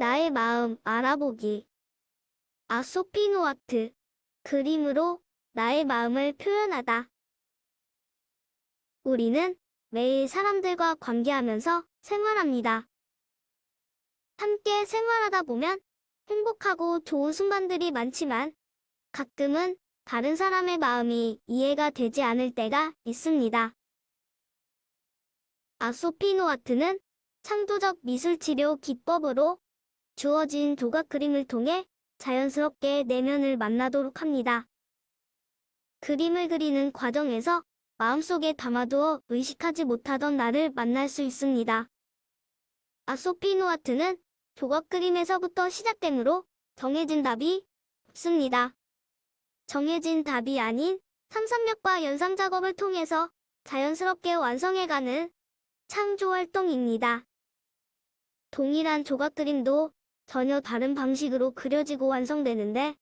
나의 마음 알아보기. 아소피노아트. 그림으로 나의 마음을 표현하다. 우리는 매일 사람들과 관계하면서 생활합니다. 함께 생활하다 보면 행복하고 좋은 순간들이 많지만 가끔은 다른 사람의 마음이 이해가 되지 않을 때가 있습니다. 아소피노 아트는 창조적 미술 치료 기법으로 주어진 조각 그림을 통해 자연스럽게 내면을 만나도록 합니다. 그림을 그리는 과정에서 마음속에 담아두어 의식하지 못하던 나를 만날 수 있습니다. 아소피노 아트는 조각 그림에서부터 시작되므로 정해진 답이 없습니다. 정해진 답이 아닌 상상력과 연상 작업을 통해서 자연스럽게 완성해가는 창조 활동입니다. 동일한 조각 그림도 전혀 다른 방식으로 그려지고 완성되는데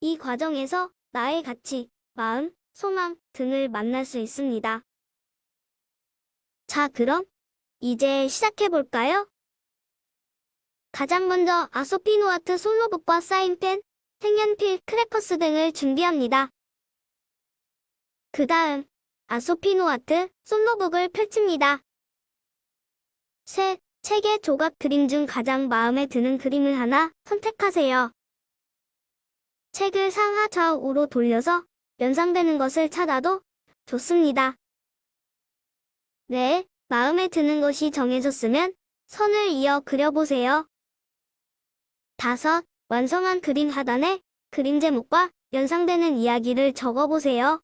이 과정에서 나의 가치, 마음, 소망 등을 만날 수 있습니다. 자, 그럼 이제 시작해 볼까요? 가장 먼저 아소피노 아트 솔로북과 사인펜, 색연필, 크래커스 등을 준비합니다. 그 다음 아소피노 아트 솔로북을 펼칩니다. 셋, 책의 조각 그림 중 가장 마음에 드는 그림을 하나 선택하세요. 책을 상하 좌우로 돌려서 연상되는 것을 찾아도 좋습니다. 네, 마음에 드는 것이 정해졌으면 선을 이어 그려보세요. 다섯, 완성한 그림 하단에 그림 제목과 연상되는 이야기를 적어보세요.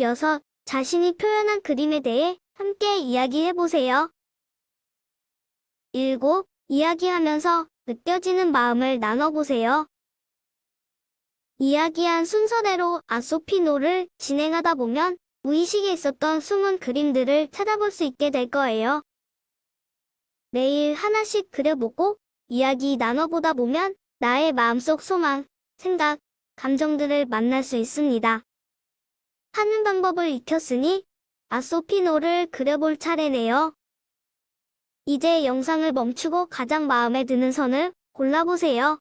여섯, 자신이 표현한 그림에 대해 함께 이야기해보세요. 일곱, 이야기하면서 느껴지는 마음을 나눠보세요. 이야기한 순서대로 아소피노를 진행하다 보면 무의식에 있었던 숨은 그림들을 찾아볼 수 있게 될 거예요. 매일 하나씩 그려보고 이야기 나눠보다 보면 나의 마음속 소망, 생각, 감정들을 만날 수 있습니다. 하는 방법을 익혔으니 아소피노를 그려볼 차례네요. 이제 영상을 멈추고 가장 마음에 드는 선을 골라보세요.